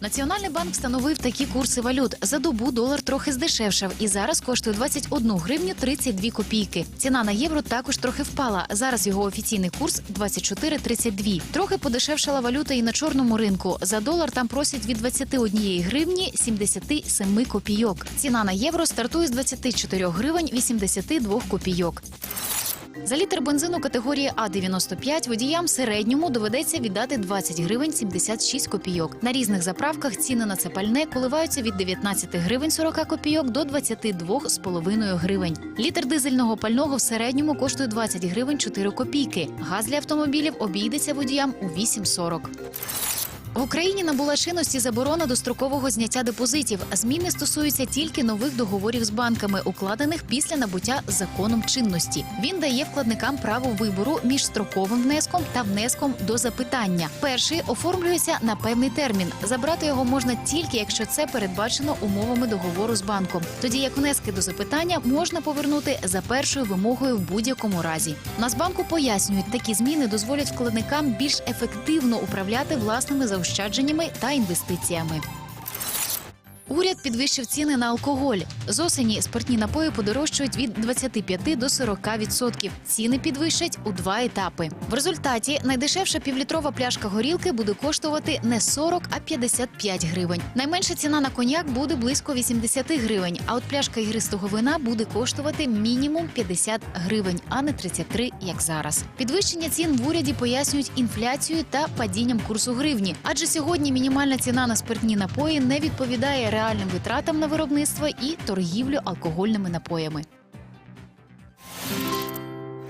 Національний банк встановив такі курси валют. За добу долар трохи здешевшав і зараз коштує 21 гривню 32 копійки. Ціна на євро також трохи впала. Зараз його офіційний курс 24,32. Трохи подешевшала валюта і на чорному ринку. За долар там просять від 21 гривні 77 копійок. Ціна на євро стартує з 24 гривень 82 копійок. За літр бензину категорії А95 водіям середньому доведеться віддати 20 гривень 76 копійок. На різних заправках ціни на це пальне коливаються від 19 гривень 40 копійок до 22,5 гривень. Літр дизельного пального в середньому коштує 20 гривень 4 копійки. Газ для автомобілів обійдеться водіям у 8,40. В Україні набула чинності заборона дострокового зняття депозитів. Зміни стосуються тільки нових договорів з банками, укладених після набуття законом чинності. Він дає вкладникам право вибору між строковим внеском та внеском до запитання. Перший оформлюється на певний термін. Забрати його можна тільки якщо це передбачено умовами договору з банком. Тоді як внески до запитання можна повернути за першою вимогою в будь-якому разі. Нацбанку пояснюють, такі зміни дозволять вкладникам більш ефективно управляти власними заощадженнями та інвестиціями. Уряд підвищив ціни на алкоголь. З осені спиртні напої подорожчають від 25 до 40 відсотків. Ціни підвищать у два етапи. В результаті найдешевша півлітрова пляшка горілки буде коштувати не 40, а 55 гривень. Найменша ціна на коньяк буде близько 80 гривень. А от пляшка ігристого вина буде коштувати мінімум 50 гривень, а не 33, як зараз. Підвищення цін в уряді пояснюють інфляцією та падінням курсу гривні. Адже сьогодні мінімальна ціна на спиртні напої не відповідає реальним витратам на виробництво і торгівлю алкогольними напоями.